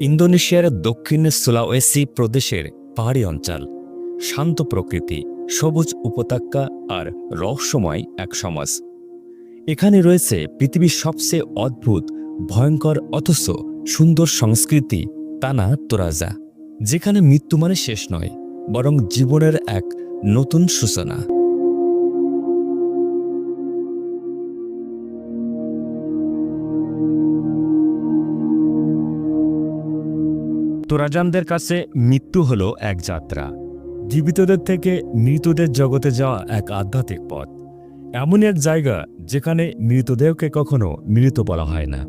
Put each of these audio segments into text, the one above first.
ইন্দোনেশিয়ার দক্ষিণে সুলাওয়েসি প্রদেশের পাহাড়ি অঞ্চল। শান্ত প্রকৃতি, সবুজ উপত্যকা আর রহস্যময় এক সমাজ। এখানে রয়েছে পৃথিবীর সবচেয়ে অদ্ভুত, ভয়ঙ্কর অথচ সুন্দর সংস্কৃতি তানা তোরাজা, যেখানে মৃত্যু মানে শেষ নয়, বরং জীবনের এক নতুন সূচনা। তোরাজানদের কাছে মৃত্যু হলো এক যাত্রা। জীবিতদের থেকে মৃতদের জগতে যাওয়া এক আধ্যাত্মিক পথ। এমন এক জায়গা যেখানে মৃতদেহকে কখনো মৃত বলা হয় না।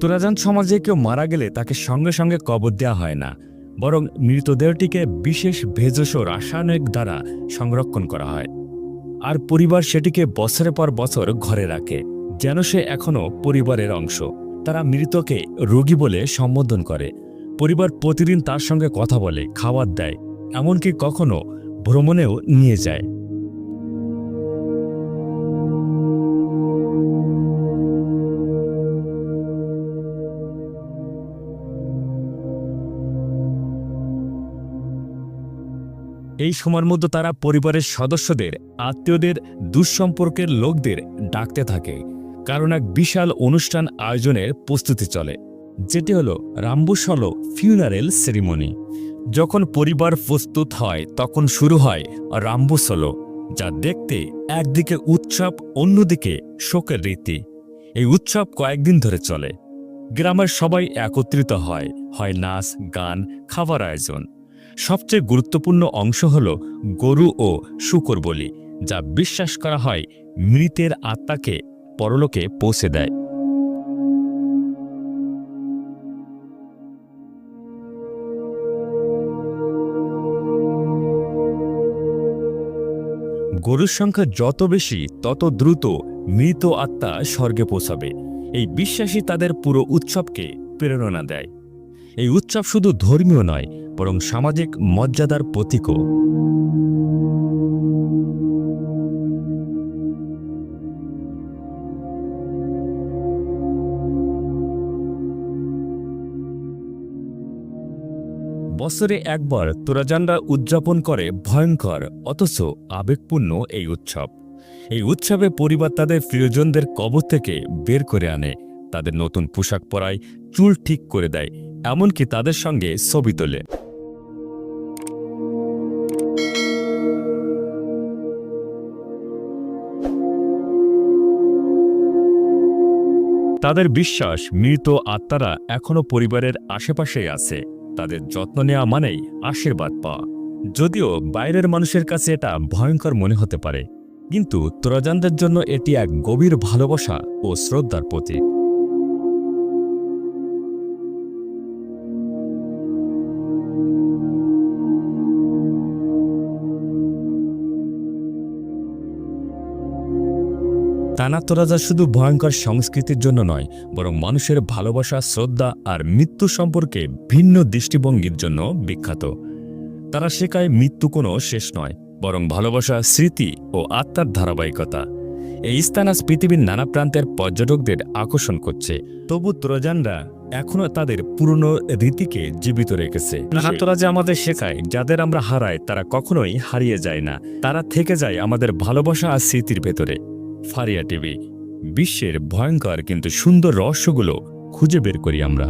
তোরাজান সমাজে কেউ মারা গেলে তাকে সঙ্গে সঙ্গে কবর দেওয়া হয় না, বরং মৃতদেহটিকে বিশেষ ভেজস রাসায়নিক দ্বারা সংরক্ষণ করা হয়। আর পরিবার সেটিকে বছরের পর বছর ঘরে রাখে, যেন সে এখনও পরিবারের অংশ। তারা মৃতকে রোগী বলে সম্বোধন করে। পরিবার প্রতিদিন তার সঙ্গে কথা বলে, খাবার দেয়, এমনকি কখনো ভ্রমণেও নিয়ে যায়। এই সময়ের মধ্যে তারা পরিবারের সদস্যদের, আত্মীয়দের, দুঃসম্পর্কের লোকদের ডাকতে থাকে, কারণ এক বিশাল অনুষ্ঠান আয়োজনের প্রস্তুতি চলে। যেটি হলো রাম্বুসল ফিউনারেল সেরিমনি যখন পরিবার প্রস্তুত হয়, তখন শুরু হয় রাম্বুসলো যা দেখতে একদিকে উৎসব, অন্যদিকে শোকের রীতি। এই উৎসব কয়েকদিন ধরে চলে। গ্রামের সবাই একত্রিত হয় হয় নাচ, গান, খাবার আয়োজন। সবচেয়ে গুরুত্বপূর্ণ অংশ হল গরু ও শুকর বলি, যা বিশ্বাস করা হয় মৃতের আত্মাকে পরলোকে পৌঁছে দেয়। গরুর সংখ্যা যত বেশি, তত দ্রুত মৃত আত্মা স্বর্গে পৌঁছাবে। এই বিশ্বাসই তাদের পুরো উৎসবকে প্রেরণা দেয়। এই উৎসব শুধু ধর্মীয় নয়, বরং সামাজিক মর্যাদার প্রতীকও। বছরে একবার তোরাজানরা উদযাপন করে ভয়ঙ্কর, অথচ আবেগপূর্ণ এই উৎসব। এই উৎসবে পরিবার তাদের প্রিয়জনদের কবর থেকে বের করে আনে, তাদের নতুন পোশাক পরায়, চুল ঠিক করে দেয়, এমনকি তাদের সঙ্গে ছবি তোলে। তাদের বিশ্বাস, মৃত আত্মারা এখনও পরিবারের আশেপাশেই আছে। তাদের যত্ন নেওয়া মানেই আশীর্বাদ পাওয়া। যদিও বাইরের মানুষের কাছে এটা ভয়ঙ্কর মনে হতে পারে, কিন্তু ত্রজানদের জন্য এটি এক গভীর ভালোবাসা ও শ্রদ্ধার প্রতীক। তানাতরাজা শুধু ভয়ঙ্কর সংস্কৃতির জন্য নয়, বরং মানুষের ভালোবাসা, শ্রদ্ধা আর মৃত্যু সম্পর্কে ভিন্ন দৃষ্টিভঙ্গির জন্য বিখ্যাত। তারা শেখায় মৃত্যু কোনো শেষ নয়, বরং ভালোবাসা, স্মৃতি ও আত্মার ধারাবাহিকতা। এই স্থান আজ পৃথিবীর নানা প্রান্তের পর্যটকদের আকর্ষণ করছে। তবু ত্রজানরা এখনও তাদের পুরনো রীতিকে জীবিত রেখেছে। নাহাতরা যে আমাদের শেখায়, যাদের আমরা হারাই, তারা কখনোই হারিয়ে যায় না। তারা থেকে যায় আমাদের ভালোবাসা আর স্মৃতির ভেতরে। ফারিয়া টিভি। বিশ্বের ভয়ঙ্কর কিন্তু সুন্দর রহস্যগুলো খুঁজে বের করি আমরা।